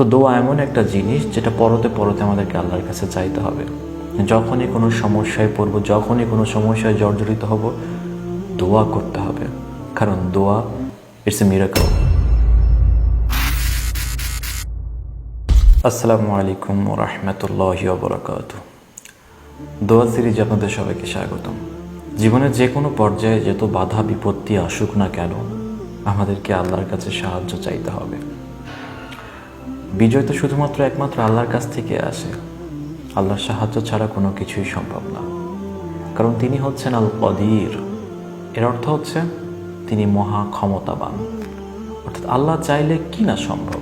তো দোয়া এমন একটা জিনিস যেটা পরতে পরতে আমাদেরকে আল্লাহর কাছে চাইতে হবে। যখনই কোনো সমস্যায় পড়ব, যখনই কোনো সমস্যায় জর্জরিত হব, দোয়া করতে হবে। কারণ দোয়া ইটস এ মিরাকল আসসালামু আলাইকুম রহমতুল্লাহ বরকাত দোয়া সিরিজ আপনাদের সবাইকে স্বাগতম। জীবনের যে কোনো পর্যায়ে যত বাধা বিপত্তি আসুক না কেন, আমাদেরকে আল্লাহর কাছে সাহায্য চাইতে হবে। বিজয় তো শুধুমাত্র একমাত্র আল্লাহর কাছ থেকে আসে। আল্লাহর সাহায্য ছাড়া কোনো কিছুই সম্ভব না। কারণ তিনি হচ্ছেন আল কদির এর অর্থ হচ্ছে, তিনি মহা ক্ষমতাবান। অর্থাৎ আল্লাহ চাইলে কি না সম্ভব?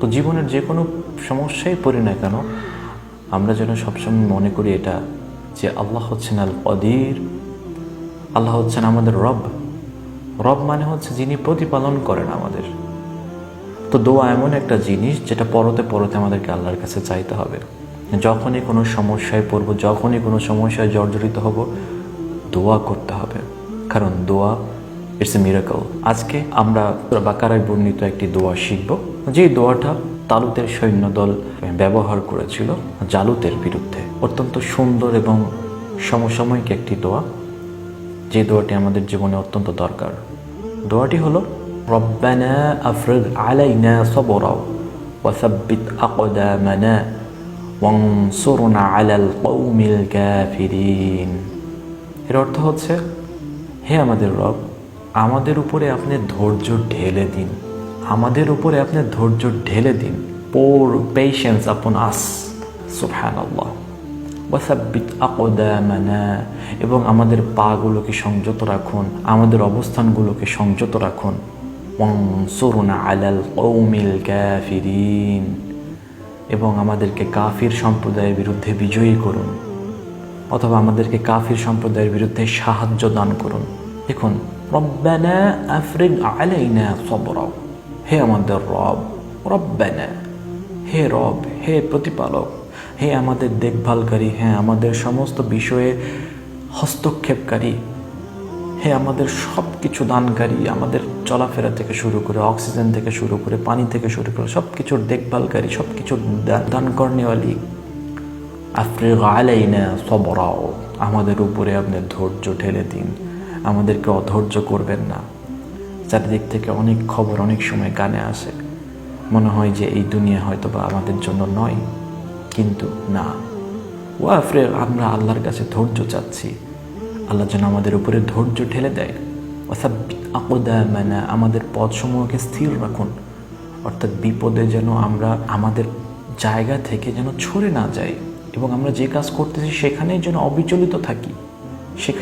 তো জীবনের যে কোনো সমস্যায় পড়ি না কেন, আমরা যেন সবসময় মনে করি এটা যে আল্লাহ হচ্ছেন আল কদির আল্লাহ হচ্ছেন আমাদের রব। রব মানে হচ্ছে যিনি প্রতিপালন করেন আমাদের। তো দোয়া এমন একটা জিনিস যেটা পরতে পরতে আমাদেরকে আল্লাহর কাছে চাইতে হবে। যখনই কোনো সমস্যায় পড়ব, যখনই কোনো সমস্যায় জর্জরিত হব, দোয়া করতে হবে। কারণ দোয়া ইটস এ মিরাকল আজকে আমরা বাকারায় বর্ণিত একটি দোয়া শিখব। যে দোয়াটা তালুতের সৈন্যদল ব্যবহার করেছিল জালুতের বিরুদ্ধে। অত্যন্ত সুন্দর এবং সমসাময়িক একটি দোয়া। যে দোয়াটি আমাদের জীবনে অত্যন্ত দরকার। দোয়াটি হলো রব্বানা আফরিদ আলাইনা সবরা ওয়াসাব্বিত আকদামানা ওয়ানসুরনা আলাল কওমিল কাফিরিন এর অর্থ হচ্ছে, হে আমাদের রব, আমাদের উপরে আপনি ধৈর্য ঢেলে দিন। আমাদের উপরে আপনি ধৈর্য ঢেলে দিন। পোর পেশেন্স আপন আস সুবহানাল্লাহ। ওয়াসাব্বিত আকদামানা, এবং আমাদের পাগুলোকে সংযত রাখুন, আমাদের অবস্থানগুলোকে সংযত রাখুন। ওয়ানসুরনা আলাল কওমিল কাফিরিন এবং আমাদেরকে কাফির সম্প্রদায়ের বিরুদ্ধে বিজয়ী করুন। অথবা আমাদেরকে কাফির সম্প্রদায়ের বিরুদ্ধে সাহায্য দান করুন। দেখুন, রব্বানা আফরিগ আলাইনা সবরাও হে আমাদের রব, রব্বানা, হে রব, হে প্রতিপালক, হে আমাদের দেখভালকারী হ্যাঁ আমাদের সমস্ত বিষয়ে হস্তক্ষেপকারী। হে আমাদের সব কিছু দানকারী, আমাদের চলাফেরা থেকে শুরু করে অক্সিজেন থেকে শুরু করে পানি থেকে শুরু করে সব কিছুর দেখভালকারী সব কিছুর দান কর্নেওয়ালি আফ্রিক আলাইনা সবরাও, আমাদের উপরে আপনি ধৈর্য ঢেলে দিন। আমাদেরকে অধৈর্য করবেন না। চারিদিক থেকে অনেক খবর অনেক সময় কানে আসে। মনে হয় যে এই দুনিয়া হয়তো বা আমাদের জন্য নয়, কিন্তু না। ও আফ্রিক আমরা আল্লাহর কাছে ধৈর্য চাচ্ছি। আল্লাহ যেন আমাদের উপরে ধৈর্য ঠেলে দেয়। ওয়াসাব্বিত আকদামানা, আমাদের পথসমূহকে স্থির রাখুন। অর্থাৎ বিপদে যেন আমরা আমাদের জায়গা থেকে যেন ছড়ে না যাই এবং আমরা যে কাজ করতেছি সেখানেই যেন অবিচলিত থাকি।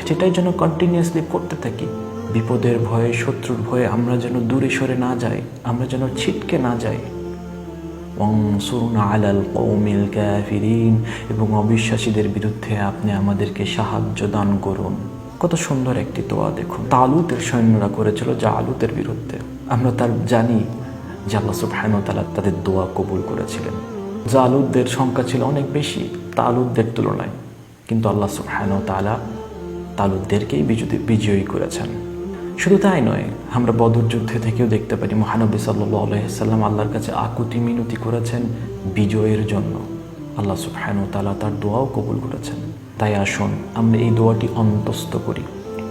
সেটাই যেন কন্টিনিউয়াসলি করতে থাকি। বিপদের ভয়ে, শত্রুর ভয়ে আমরা যেন দূরে সরে না যাই, আমরা যেন ছিটকে না যাই। ওয়ানসুরনা আলাল কওমিল কাফিরিন এবং অবিশ্বাসীদের বিরুদ্ধে আপনি আমাদেরকে সাহায্য দান করুন। কত সুন্দর একটি দোয়া দেখুন। তালুতের সৈন্যরা করেছিল যা আলুতের বিরুদ্ধে। আমরা তার জানি যে আল্লাহ তাআলা তাদের দোয়া কবুল করেছিলেন। জালুতদের সংখ্যা ছিল অনেক বেশি তালুতদের তুলনায়। কিন্তু আল্লাহ তাআলা তালুতদেরকেই বিজয়ী বিজয়ী করেছেন। শুধু তাই নয়, আমরা বদর যুদ্ধে থেকেও দেখতে পারি মহানবী সাল্লাহ আলহিসাল্লাম আল্লাহর কাছে আকুতি মিনতি করেছেন বিজয়ের জন্য। আল্লাহ সুবহান তালা তার দোয়াও কবুল করেছেন। তাই আসুন, আমরা এই দোয়াটি অন্তস্থ করি।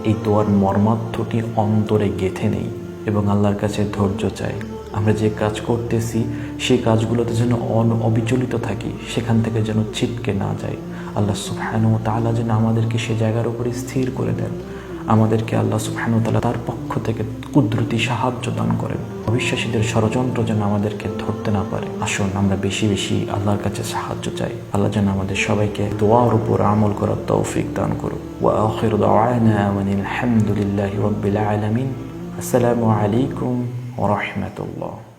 এই দোয়ার মর্মার্থটি অন্তরে গেথে নেই এবং আল্লাহর কাছে ধৈর্য চাই। আমরা যে কাজ করতেছি, সেই কাজগুলোতে যেন অন- অবিচলিত থাকি, সেখান থেকে যেন ছিটকে না যায় আল্লাহ সুবহান তালা যেন আমাদেরকে সে জায়গার উপরে স্থির করে দেন। আমাদেরকে আল্লাহ ওয়া তার পক্ষ থেকে কুদরতি সাহায্য দান করেন। অবিশ্বাসীদের ষড়যন্ত্র যেন আমাদেরকে ধরতে না পারে। আসুন, আমরা বেশি বেশি আল্লাহর কাছে সাহায্য চাই। আল্লাহ যেন আমাদের সবাইকে দোয়ার উপর আমল করার তৌফিক দান করুক। আলহামদুলিল্লাহি আসসালামু আলাইকুম রাহমাতুল্লাহ।